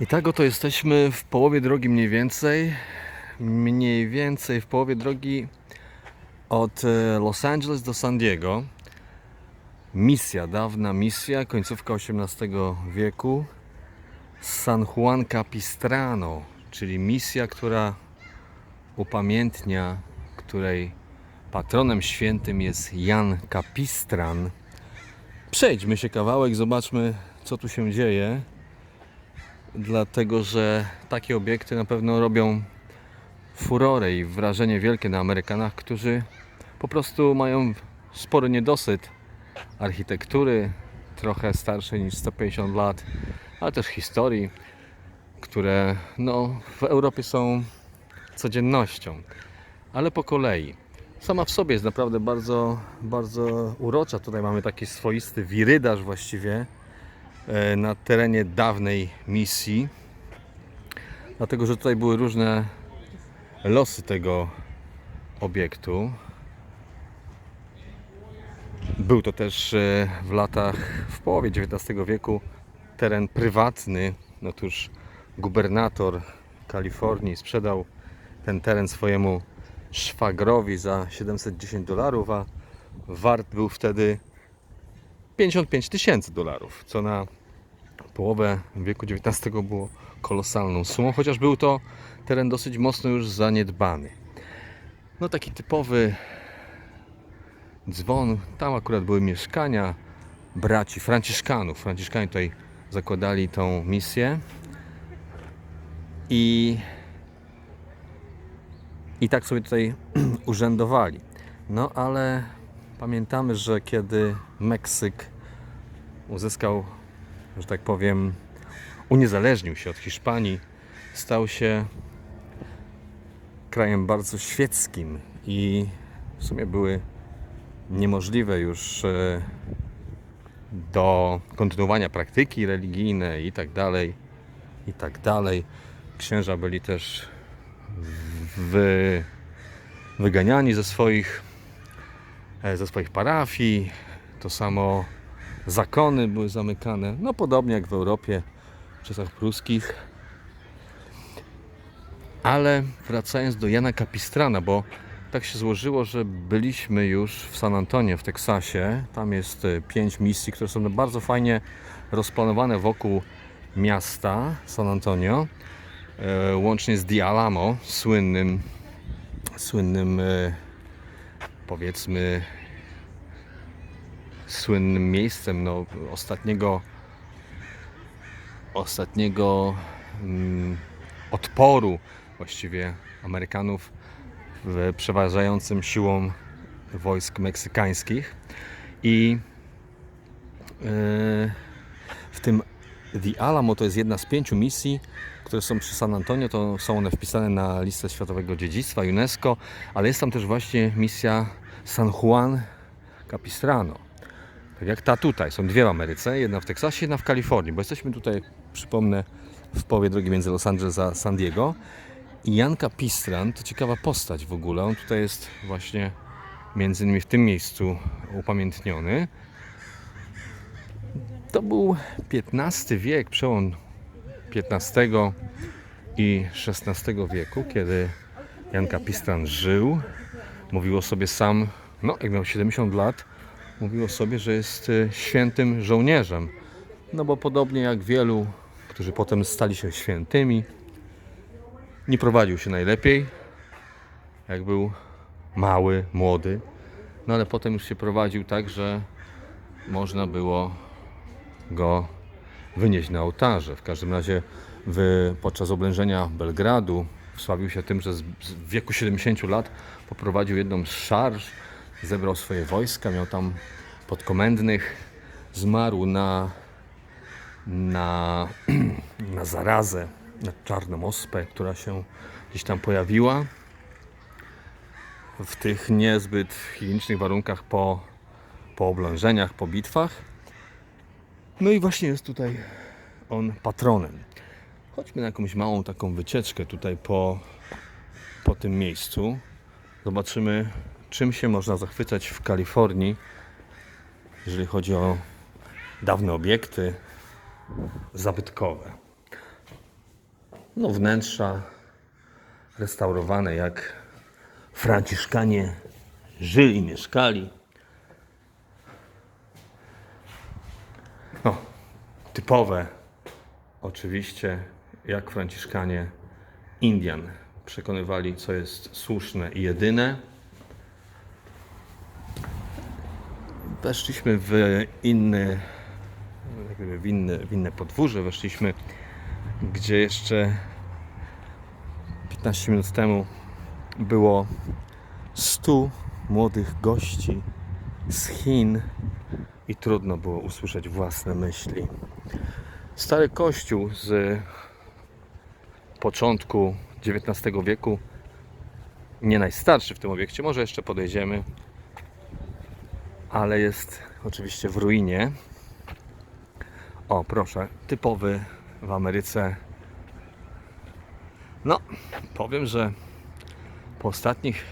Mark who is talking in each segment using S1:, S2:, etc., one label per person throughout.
S1: I tak oto jesteśmy w połowie drogi mniej więcej. Mniej więcej w połowie drogi od e, Los Angeles do San Diego. Misja, dawna misja, końcówka XVIII wieku. San Juan Capistrano, czyli misja, która upamiętnia, której patronem świętym jest Jan Capistran. Przejdźmy się kawałek, zobaczmy co tu się dzieje dlatego że takie obiekty na pewno robią furorę i wrażenie wielkie na Amerykanach, którzy po prostu mają spory niedosyt architektury, trochę starszej niż 150 lat, ale też historii, które no, w Europie są codziennością, ale po kolei. Sama w sobie jest naprawdę bardzo, bardzo urocza. Tutaj mamy taki swoisty wirydarz właściwie, na terenie dawnej misji. Dlatego, że tutaj były różne losy tego obiektu. Był to też e, w latach, w połowie XIX wieku teren prywatny. Otóż gubernator Kalifornii sprzedał ten teren swojemu szwagrowi za 710 dolarów, a wart był wtedy 55 tysięcy dolarów, co na połowę wieku XIX było kolosalną sumą, chociaż był to teren dosyć mocno już zaniedbany. No taki typowy dzwon, tam akurat były mieszkania braci Franciszkanów. Franciszkanie tutaj zakładali tą misję i i tak sobie tutaj urzędowali. No ale pamiętamy, że kiedy Meksyk uzyskał, że tak powiem, uniezależnił się od Hiszpanii, stał się krajem bardzo świeckim i w sumie były niemożliwe już e, do kontynuowania praktyki religijnej i tak dalej, i tak dalej. Księża byli też wy, wyganiani ze swoich, ze swoich parafii. To samo zakony były zamykane. No podobnie jak w Europie w czasach pruskich. Ale wracając do Jana Capistrana, bo tak się złożyło, że byliśmy już w San Antonio w Teksasie. Tam jest e, pięć misji, które są bardzo fajnie rozplanowane wokół miasta San Antonio e, łącznie z Di Alamo, słynnym, słynnym e, powiedzmy słynnym miejscem no, ostatniego ostatniego mm, odporu właściwie Amerykanów w przeważającym siłą wojsk meksykańskich. I e, w tym The Alamo to jest jedna z pięciu misji, które są przy San Antonio. To są one wpisane na listę Światowego Dziedzictwa UNESCO, ale jest tam też właśnie misja San Juan Capistrano. Tak jak ta tutaj. Są dwie w Ameryce, jedna w Teksasie, jedna w Kalifornii, bo jesteśmy tutaj, przypomnę, w połowie drogi między Los Angeles a San Diego. I Jan Capistran to ciekawa postać w ogóle. On tutaj jest właśnie między innymi w tym miejscu upamiętniony. To był XV wiek, przełom XV i XVI wieku, kiedy Jan Kapistran żył. Mówił o sobie sam, no jak miał 70 lat, mówił o sobie, że jest e, świętym żołnierzem. No bo podobnie jak wielu, którzy potem stali się świętymi, nie prowadził się najlepiej, jak był mały, młody. No ale potem już się prowadził tak, że można było go wynieść na ołtarze. W każdym razie w, podczas oblężenia Belgradu wsławił się tym, że z, z w wieku 70 lat poprowadził jedną z szarż, zebrał swoje wojska, miał tam podkomendnych, zmarł na, na, na zarazę, na czarną ospę, która się gdzieś tam pojawiła w tych niezbyt higienicznych warunkach po, po oblężeniach, po bitwach. No i właśnie jest tutaj on patronem. Chodźmy na jakąś małą taką wycieczkę tutaj po, po tym miejscu. Zobaczymy, czym się można zachwycać w Kalifornii, jeżeli chodzi o dawne obiekty zabytkowe. No, wnętrza restaurowane jak Franciszkanie żyli, mieszkali. Typowe oczywiście jak Franciszkanie Indian przekonywali, co jest słuszne i jedyne. Weszliśmy w inny, w inne, w inne podwórze, weszliśmy, gdzie jeszcze 15 minut temu było 100 młodych gości z Chin i trudno było usłyszeć własne myśli. Stary kościół z początku XIX wieku, nie najstarszy w tym obiekcie, może jeszcze podejdziemy, ale jest oczywiście w ruinie. O, proszę, typowy w Ameryce. No, powiem, że po ostatnich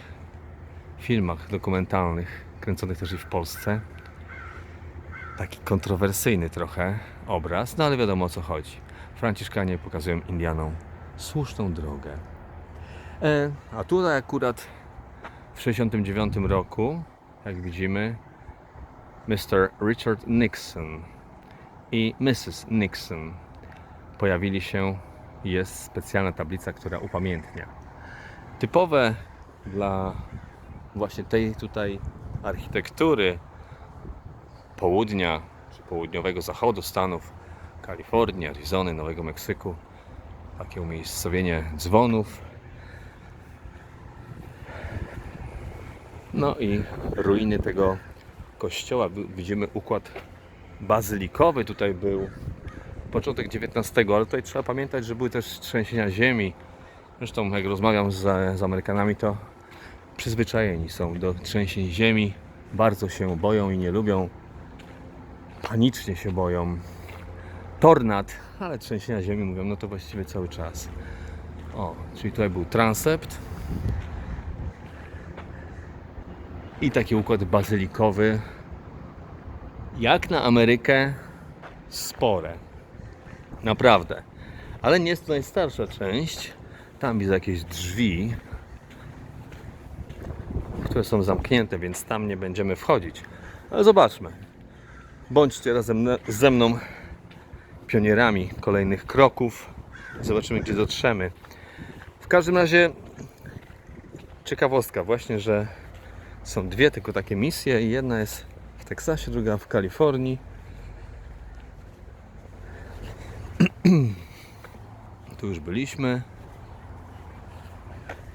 S1: filmach dokumentalnych, kręconych też i w Polsce, taki kontrowersyjny trochę obraz, no ale wiadomo o co chodzi. Franciszkanie pokazują Indianom słuszną drogę. E, a tutaj akurat w 69 roku, jak widzimy, Mr. Richard Nixon i Mrs. Nixon pojawili się. Jest specjalna tablica, która upamiętnia. Typowe dla właśnie tej tutaj architektury południa czy południowego zachodu Stanów, Kalifornii, Arizony, Nowego Meksyku, takie umiejscowienie dzwonów. No i ruiny tego kościoła. Wi- Widzimy układ bazylikowy tutaj był. Początek XIX, ale tutaj trzeba pamiętać, że były też trzęsienia ziemi. Zresztą jak rozmawiam z, z Amerykanami, to przyzwyczajeni są do trzęsień ziemi. Bardzo się boją i nie lubią. Panicznie się boją. Tornad, ale trzęsienia ziemi mówią, no to właściwie cały czas. O, czyli tutaj był transept. I taki układ bazylikowy. Jak na Amerykę spore. Naprawdę. Ale nie jest to najstarsza część. Tam widzę jakieś drzwi, które są zamknięte, więc tam nie będziemy wchodzić. Ale zobaczmy. Bądźcie razem ze mną pionierami kolejnych kroków. Zobaczymy, gdzie dotrzemy. W każdym razie ciekawostka właśnie, że są dwie tylko takie misje i jedna jest w Teksasie, druga w Kalifornii. Tu już byliśmy.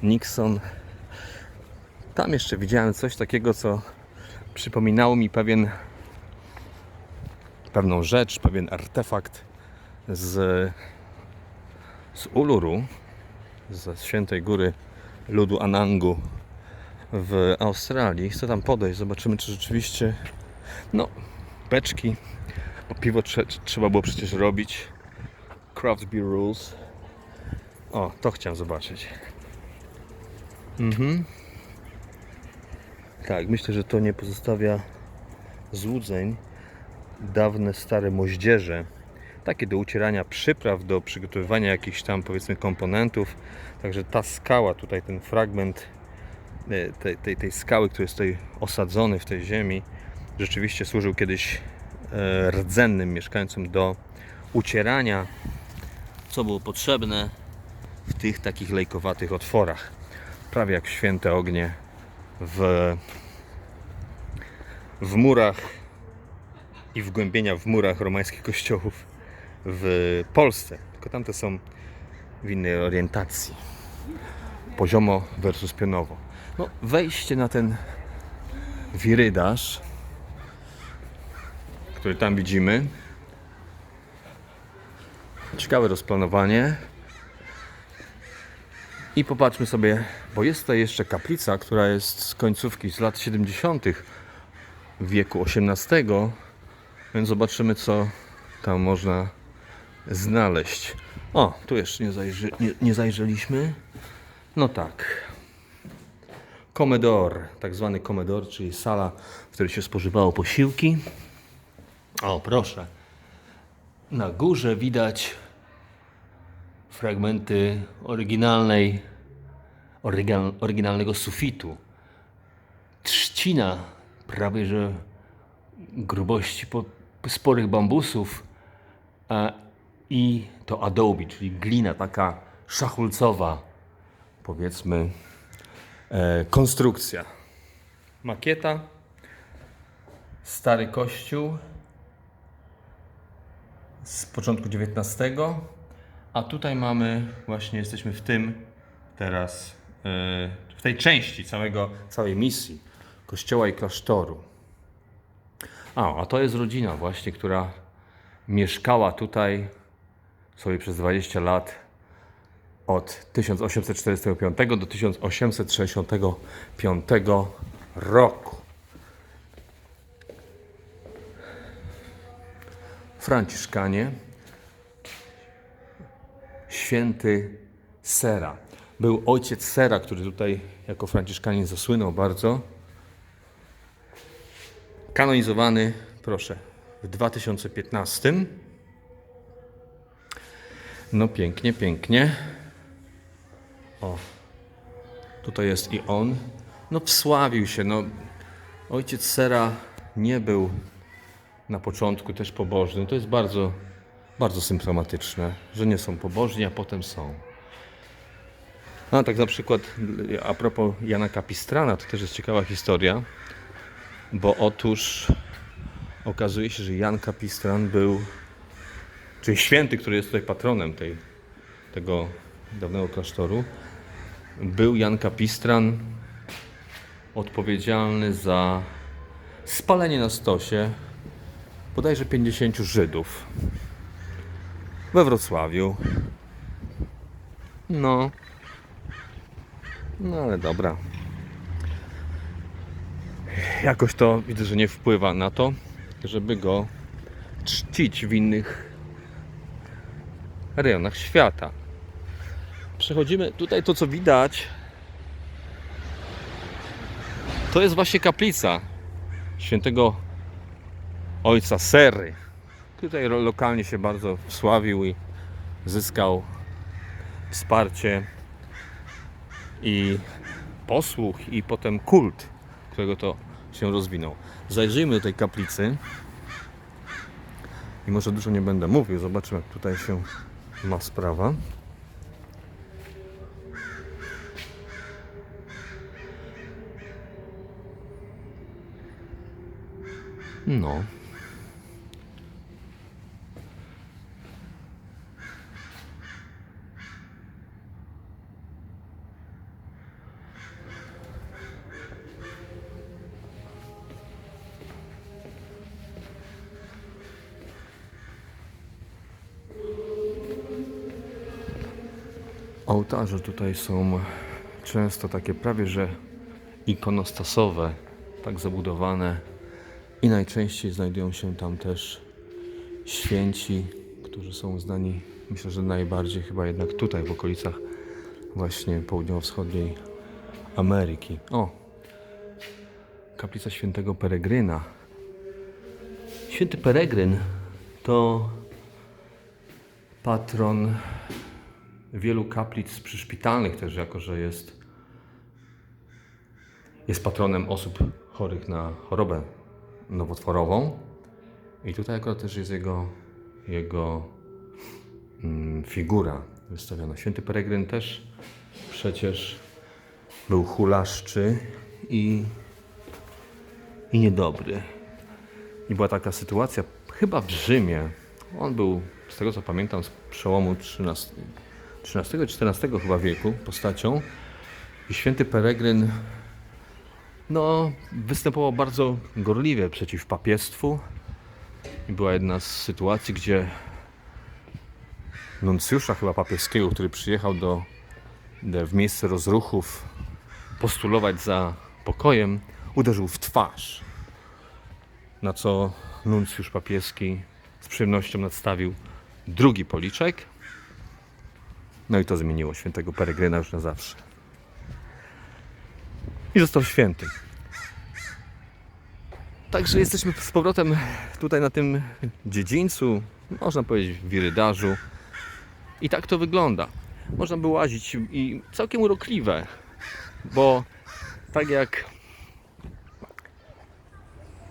S1: Nixon. Tam jeszcze widziałem coś takiego, co przypominało mi pewien pewną rzecz, pewien artefakt z, z Uluru, ze świętej góry ludu Anangu w Australii. Chcę tam podejść, zobaczymy, czy rzeczywiście. No, beczki. Bo piwo trze- trzeba było przecież robić. Craft Beer Rules. O, to chciałem zobaczyć. Mhm. Tak, myślę, że to nie pozostawia złudzeń. Dawne, stare moździerze. Takie do ucierania przypraw, do przygotowywania jakichś tam powiedzmy komponentów. Także ta skała, tutaj ten fragment e, tej, tej, tej skały, który jest tutaj osadzony w tej ziemi, rzeczywiście służył kiedyś e, rdzennym mieszkańcom do ucierania, co było potrzebne w tych takich lejkowatych otworach. Prawie jak święte ognie w, w murach i wgłębienia w murach romańskich kościołów w Polsce. Tylko tamte są w innej orientacji. Poziomo versus pionowo. No, wejście na ten wirydarz, który tam widzimy. Ciekawe rozplanowanie. I popatrzmy sobie, bo jest tutaj jeszcze kaplica, która jest z końcówki z lat 70. wieku XVIII, więc zobaczymy, co tam można znaleźć. O, tu jeszcze nie, zajrzy, nie, nie zajrzeliśmy. No tak. Komedor, tak zwany komedor, czyli sala, w której się spożywało posiłki. O, proszę. Na górze widać fragmenty oryginalnej, oryginal, oryginalnego sufitu. Trzcina prawie że grubości po, sporych bambusów a, i to adobe, czyli glina taka szachulcowa, powiedzmy, e, konstrukcja. Makieta, stary kościół z początku XIX, a tutaj mamy, właśnie jesteśmy w tym teraz, e, w tej części całego, całej misji kościoła i klasztoru. A, a to jest rodzina właśnie, która mieszkała tutaj sobie przez 20 lat od 1845 do 1865 roku. Franciszkanie, święty Sera. Był ojciec Sera, który tutaj jako franciszkanin zasłynął bardzo. Kanonizowany, proszę, w 2015. No pięknie, pięknie. O, tutaj jest i on. No wsławił się, no. Ojciec Sera nie był na początku też pobożny. To jest bardzo, bardzo symptomatyczne, że nie są pobożni, a potem są. No tak na przykład a propos Jana Kapistrana, to też jest ciekawa historia, bo otóż okazuje się, że Jan Kapistran był, czyli święty, który jest tutaj patronem tej, tego dawnego klasztoru, był Jan Kapistran odpowiedzialny za spalenie na stosie bodajże 50 Żydów we Wrocławiu. No, no ale dobra. Jakoś to widzę, że nie wpływa na to, żeby go czcić w innych rejonach świata. Przechodzimy tutaj to co widać. To jest właśnie kaplica świętego ojca Sery. Tutaj lokalnie się bardzo wsławił i zyskał wsparcie i posłuch i potem kult, którego to się rozwinął. Zajrzyjmy do tej kaplicy i może dużo nie będę mówił, zobaczymy jak tutaj się ma sprawa. No. Ołtarze tutaj są często takie prawie że ikonostasowe, tak zabudowane i najczęściej znajdują się tam też święci, którzy są znani, myślę, że najbardziej chyba jednak tutaj w okolicach właśnie południowo-wschodniej Ameryki. O, kaplica świętego Peregryna. Święty Peregryn to patron wielu kaplic przyszpitalnych też, jako że jest, jest patronem osób chorych na chorobę nowotworową. I tutaj akurat też jest jego, jego mm, figura wystawiona. Święty Peregryn też przecież był hulaszczy i, i niedobry. I była taka sytuacja, chyba w Rzymie. On był, z tego co pamiętam, z przełomu XIII, XIII XIV chyba wieku postacią. I święty Peregryn no, występował bardzo gorliwie przeciw papiestwu. I była jedna z sytuacji, gdzie nuncjusza chyba papieskiego, który przyjechał do, do, w miejsce rozruchów postulować za pokojem, uderzył w twarz. Na co nuncjusz papieski z przyjemnością nadstawił drugi policzek. No i to zmieniło świętego Peregryna już na zawsze. I został świętym. Także jesteśmy z powrotem tutaj na tym dziedzińcu, można powiedzieć w Wirydarzu. I tak to wygląda. Można by łazić i całkiem urokliwe, bo tak jak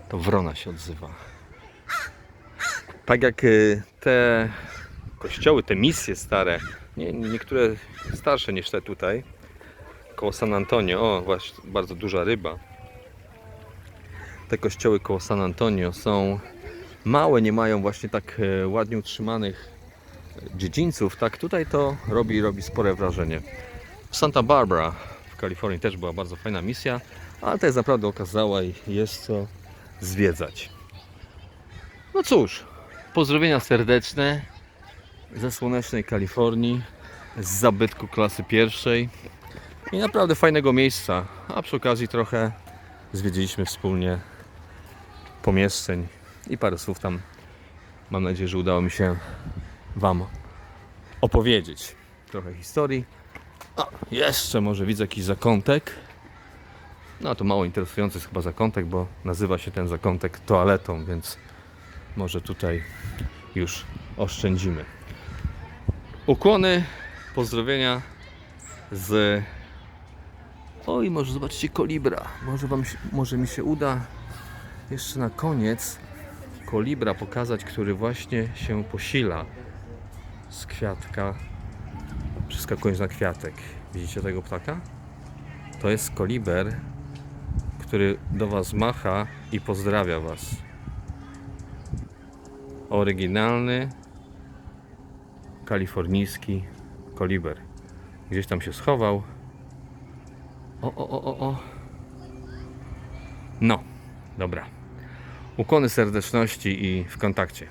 S1: to wrona się odzywa. Tak jak y, te kościoły, te misje stare, nie, niektóre starsze niż te tutaj, koło San Antonio, o właśnie, bardzo duża ryba. Te kościoły koło San Antonio są małe, nie mają właśnie tak e, ładnie utrzymanych dziedzińców, tak tutaj to robi, robi spore wrażenie. W Santa Barbara w Kalifornii też była bardzo fajna misja, ale to jest naprawdę okazała i jest co zwiedzać. No cóż, pozdrowienia serdeczne ze słonecznej Kalifornii, z zabytku klasy pierwszej i naprawdę fajnego miejsca, a przy okazji trochę zwiedziliśmy wspólnie pomieszczeń i parę słów tam mam nadzieję, że udało mi się Wam opowiedzieć trochę historii. O, jeszcze może widzę jakiś zakątek. No to mało interesujący jest chyba zakątek, bo nazywa się ten zakątek toaletą, więc może tutaj już oszczędzimy. Ukłony, pozdrowienia z... Oj, może zobaczycie kolibra. Może, wam się, może mi się uda jeszcze na koniec kolibra pokazać, który właśnie się posila z kwiatka, przeskakując na kwiatek. Widzicie tego ptaka? To jest koliber, który do Was macha i pozdrawia Was. Oryginalny kalifornijski koliber. Gdzieś tam się schował. O, o, o, o, o. No, dobra. Ukłony serdeczności i w kontakcie.